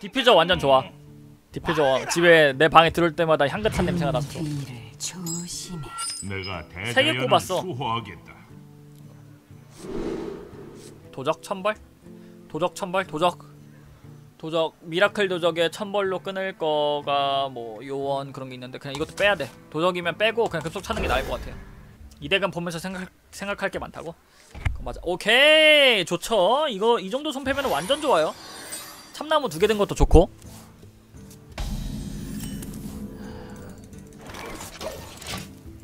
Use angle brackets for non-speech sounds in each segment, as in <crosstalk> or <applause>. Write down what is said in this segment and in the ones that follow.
디퓨저 완전 좋아 디퓨저 집에 내 방에 들어올 때마다 향긋한 냄새가. 내가 세개 꼽았어. 수호하겠다. 도적 천벌? 도적 천벌? 도적 도적 미라클 도적에 천벌로 끊을 거가 뭐 요원 그런 게 있는데 그냥 이것도 빼야 돼 도적이면 빼고 그냥 급속 차는 게 나을 것 같아 이 덱은 보면서 생각 생각할 게 많다고 맞아 오케이 좋죠 이거 이 정도 손패면 완전 좋아요 참나무 두 개 된 것도 좋고.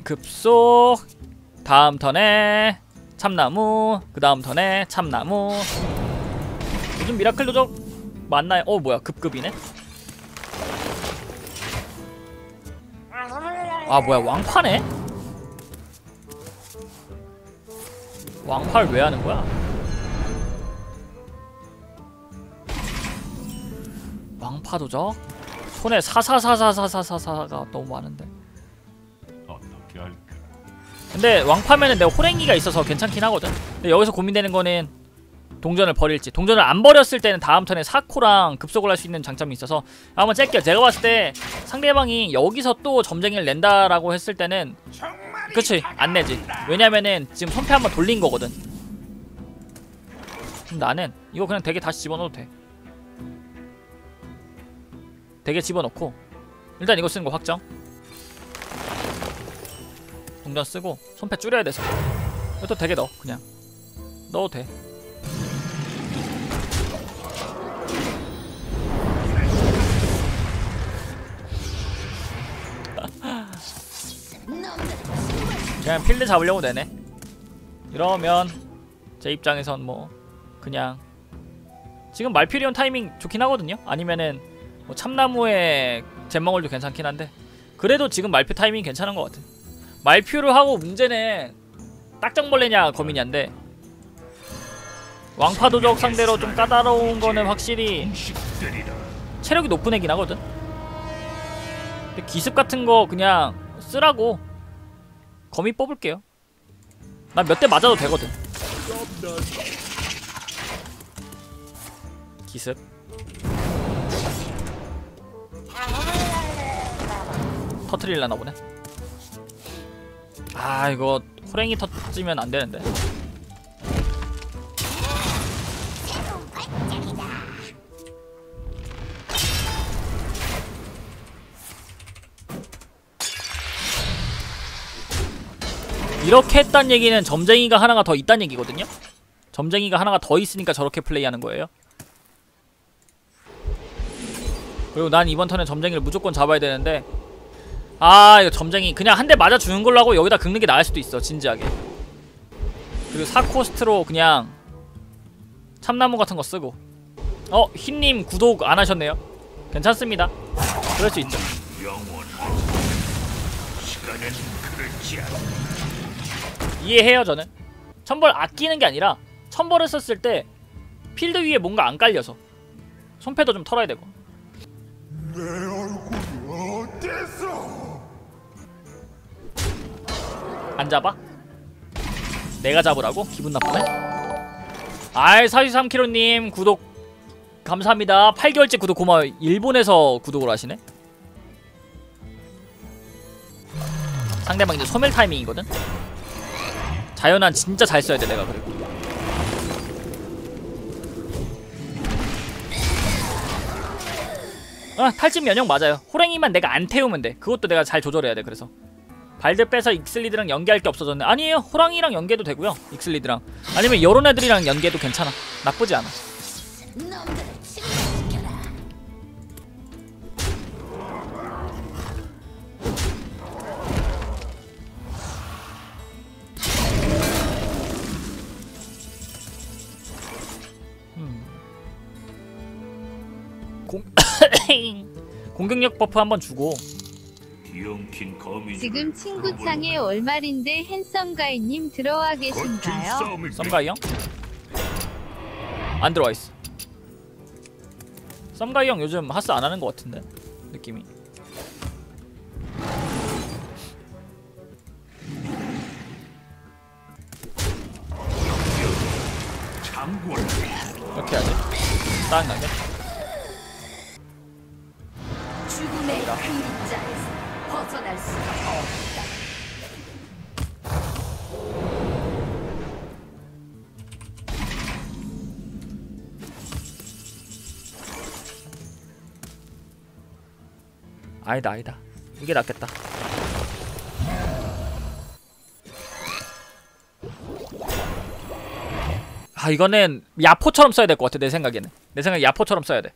급속 다음 턴에 참나무. 그 다음 턴에 참나무. 요즘 미라클 도적 맞나요? 어 뭐야. 급급이네. 아 뭐야. 왕파네? 왕파를 왜 하는 거야? 파 도적? 손에 사사사사사사사가 너무 많은데 어떻게 할까? 근데 왕파면은 내가 호랭이가 있어서 괜찮긴 하거든. 근데 여기서 고민되는 거는 동전을 버릴지. 동전을 안 버렸을 때는 다음 턴에 사코랑 급속을 할 수 있는 장점이 있어서 한번 짤게요. 제가 봤을 때 상대방이 여기서 또 점쟁이를 낸다라고 했을 때는 그치 안 내지. 왜냐면은 지금 손패 한번 돌린 거거든. 나는 이거 그냥 되게 다시 집어넣어도 돼. 되게 집어넣고 일단 이거 쓰는 거 확정. 동전 쓰고 손패 줄여야 돼서. 이것도 되게 넣어 그냥. 넣어도 돼. <laughs> 그냥 필드 잡으려고 내네. 이러면 제 입장에선 뭐 그냥 지금 말피리온 타이밍 좋긴 하거든요. 아니면은 뭐 참나무에 잼망울도 괜찮긴 한데 그래도 지금 말피 타이밍 괜찮은 것 같아. 말표를 하고 문제는 딱정벌레냐 거미냐인데 왕파 도적 상대로 좀 까다로운 거는 확실히 체력이 높은 애긴 하거든. 근데 기습 같은 거 그냥 쓰라고 거미 뽑을게요. 난몇대 맞아도 되거든. 기습 터트릴라나 보네. 아 이거 호랭이 터지면 안 되는데. 이렇게 했단 얘기는 점쟁이가 하나가 더 있단 얘기거든요? 점쟁이가 하나가 더 있으니까 저렇게 플레이하는 거예요 그리고 난 이번 턴에 점쟁이를 무조건 잡아야 되는데 아 이거 점쟁이 그냥 한 대 맞아 주는 걸로 하고 여기다 긁는 게 나을 수도 있어 진지하게. 그리고 사코스트로 그냥 참나무 같은 거 쓰고. 어 흰님 구독 안 하셨네요. 괜찮습니다. 그럴 수 있죠. 이해해요 저는. 천벌 아끼는 게 아니라 천벌을 썼을 때 필드 위에 뭔가 안 깔려서 손패도 좀 털어야 되고 내 얼굴이 어땠어? 안 잡아? 내가 잡으라고? 기분 나쁘네? 아이 43kg님 구독 감사합니다 8개월째 구독 고마워요 일본에서 구독을 하시네 상대방 이제 소멸 타이밍이거든 자연한 진짜 잘 써야 돼 내가 그리고 아 탈진 면역 맞아요. 호랭이만 내가 안 태우면 돼. 그것도 내가 잘 조절해야 돼 그래서. 발드 빼서 익슬리드랑 연계할 게 없어졌네. 아니에요. 호랑이랑 연계도 되고요 익슬리드랑. 아니면 요런 애들이랑 연계도 괜찮아. 나쁘지 않아 공격력 버프 한번 주고. 지금 친구창에 월말인데 핸섬가이님 들어와 계신가요? 썸가이 형? 안 들어와 있어 썸가이 형 요즘 하스 안 하는 것 같은데 느낌이. 이렇게 해야지 짜증나게 아니다 아니다. 이게 낫겠다. 아 이거는 야포처럼 써야 될 것 같아 내 생각에는. 내 생각에 야포처럼 써야 돼.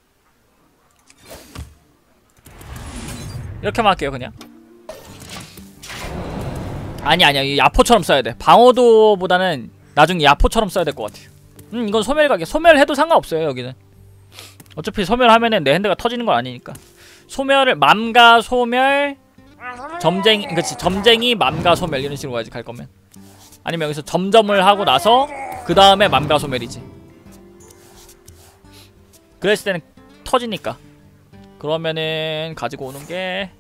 이렇게만 할게요 그냥 아니 아니야. 이 야포처럼 써야 돼. 방어도보다는 나중에 야포처럼 써야 될 것 같아. 음 이건 소멸각이야 소멸해도 상관없어요 여기는. 어차피 소멸하면은 내 핸드가 터지는 건 아니니까. 소멸을 맘과 소멸 점쟁이 그치 점쟁이 맘과 소멸 이런 식으로 가야지 갈 거면. 아니면 여기서 점점을 하고 나서 그 다음에 맘과 소멸이지. 그랬을 때는 터지니까. 그러면은 가지고 오는 게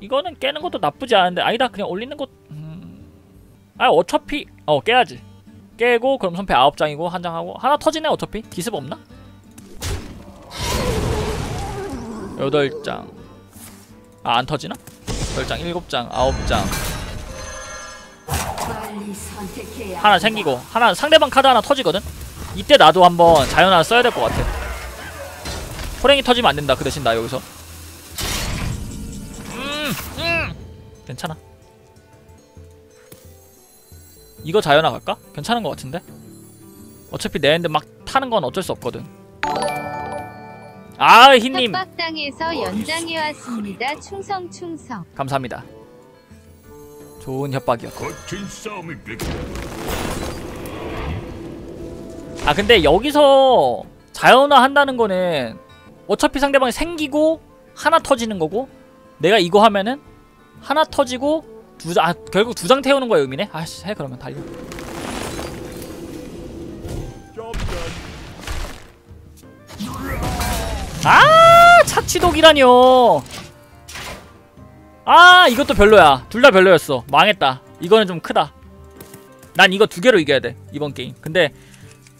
이거는 깨는 것도 나쁘지 않은데 아니다 그냥 올리는 것 음... 아 어차피 어 깨야지. 깨고 그럼 손패 9장이고 한 장 하고 하나 터지네 어차피. 기습 없나? 8장. 아 안 터지나? 8장 7장 9장 빨리 선택해야 하나 생기고 하나 상대방 카드 하나 터지거든? 이때 나도 한번 자연화 써야 될 것 같아. 호랭이 터지면 안 된다 그 대신 나 여기서 괜찮아 이거 자연화 갈까? 괜찮은 것 같은데? 어차피 내 핸드 막 타는 건 어쩔 수 없거든 아 흰님 협박당해서 연장해 왔습니다. 충성 충성. 감사합니다 좋은 협박이었고. 아 근데 여기서 자연화 한다는 거는 어차피 상대방이 생기고 하나 터지는 거고 내가 이거 하면은 하나 터지고 두 장 아, 결국 두 장 태우는 거야 의미네? 아씨 해 그러면 달려. 아 착취독이라뇨. 아 이것도 별로야. 둘 다 별로였어. 망했다. 이거는 좀 크다. 난 이거 두 개로 이겨야 돼 이번 게임. 근데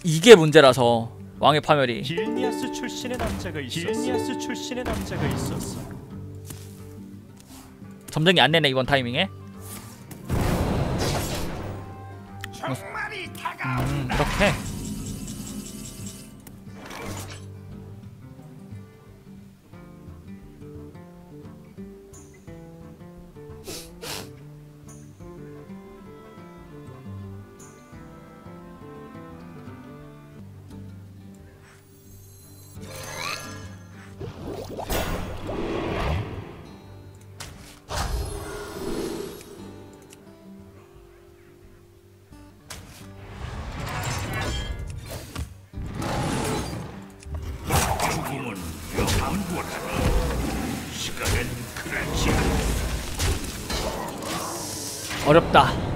이게 문제라서 왕의 파멸이. 길니아스 출신의 남자가 있었어. 길니아스 출신의 남자가 있었어. 점쟁이 안 내네 이번 타이밍에. 음 이렇게 어렵다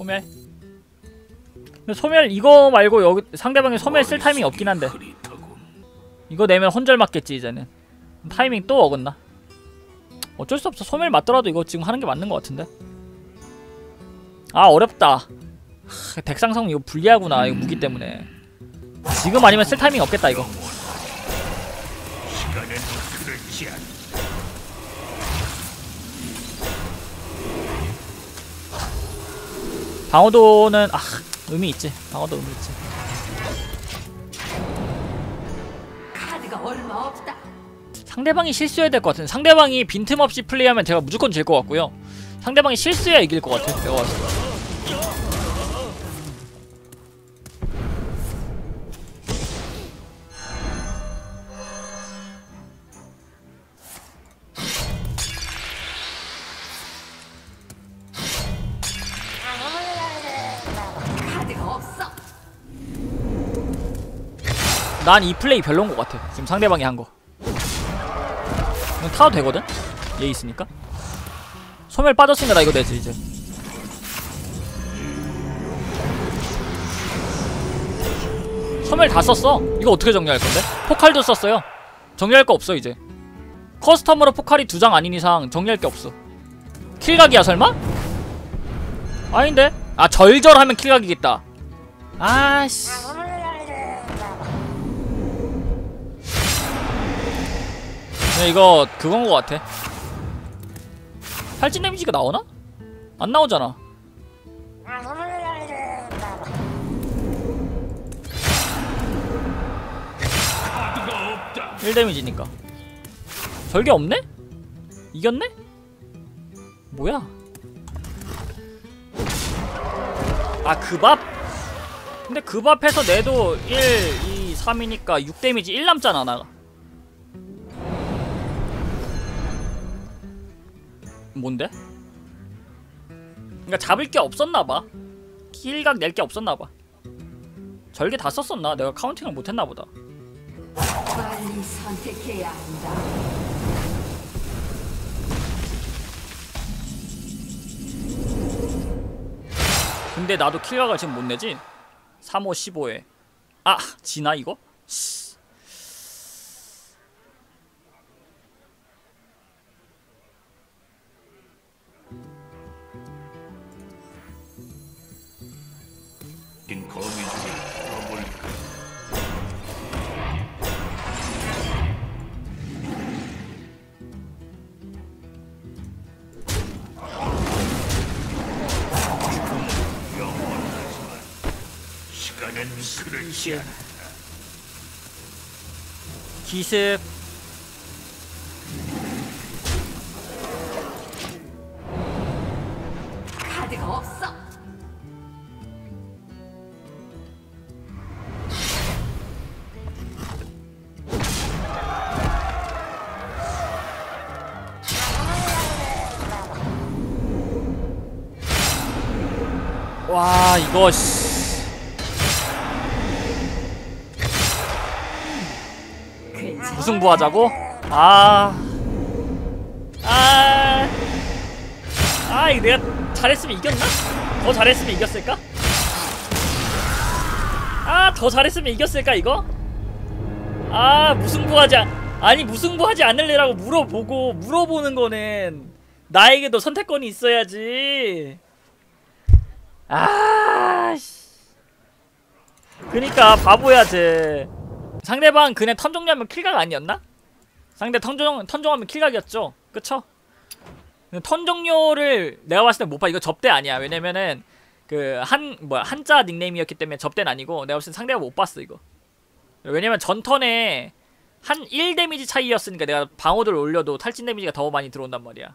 소멸? 근데 소멸 이거 말고 여기 상대방이 소멸 쓸 타이밍이 없긴 한데. 이거 내면 혼절 맞겠지 이제는. 타이밍 또 어긋나? 어쩔 수 없어. 소멸 맞더라도 이거 지금 하는 게 맞는 것 같은데. 아 어렵다. 하, 덱상성 이거 불리하구나 이거 무기 때문에. 지금 아니면 쓸 타이밍 없겠다 이거 시간은 그렇지 않다. 방어도는 아 의미 있지. 방어도 의미 있지. 상대방이 실수해야 될 것 같은 상대방이 빈틈없이 플레이하면 제가 무조건 질 것 같고요. 상대방이 실수해야 이길 것 같아 내가 봤을 때 난 이 플레이 별론 것 같아. 지금 상대방이 한 거. 이건 타도 되거든? 얘 있으니까. 소멸 빠졌으니까 나 이거 되지 이제. 소멸 다 썼어. 이거 어떻게 정리할 건데? 포칼도 썼어요. 정리할 거 없어 이제. 커스텀으로 포칼이 두 장 아닌 이상 정리할 게 없어. 킬각이야 설마? 아닌데? 아 절절하면 킬각이겠다. 아씨. 이거 그건 거 같아. 탈진 데미지가 나오나? 안 나오잖아. 카드가 없다. 1 데미지니까. 절개 없네? 이겼네? 뭐야? 아, 그 밥? 근데 그 밥해서 내도 1, 2, 3이니까 6 데미지 1 남잖아, 나. 뭔데? 그니까 잡을 게 없었나봐. 킬각 낼 게 없었나봐. 절개 다 썼었나? 내가 카운팅을 못했나보다. 빨리 선택해야 한다. 근데 나도 킬각을 지금 못 내지? 3호 15에 아! 지나 이거? 그렇지 않아. 기습 카드가 없어. 와 이거 씨. 승부 하자고? 아... 아... 아 이거 내가 잘했으면 이겼나? 더 잘했으면 이겼을까? 아 더 잘했으면 이겼을까 이거? 아 무승부하지 않... 아니 무승부하지 않을래라고 물어보고 물어보는 거는 나에게도 선택권이 있어야지 아... 씨. 그니까 바보야 쟤 상대방 그네 턴 종료하면 킬각 아니었나? 상대 턴, 종, 턴 종하면 킬각이었죠? 그쵸? 턴 종료를 내가 봤을 때 못 봐. 이거 접대 아니야. 왜냐면은 그 한 뭐야 한자 닉네임이었기 때문에 접대는 아니고 내가 봤을 때 상대가 못 봤어 이거. 왜냐면 전 턴에 한 1 데미지 차이였으니까 내가 방어도를 올려도 탈진 데미지가 더 많이 들어온단 말이야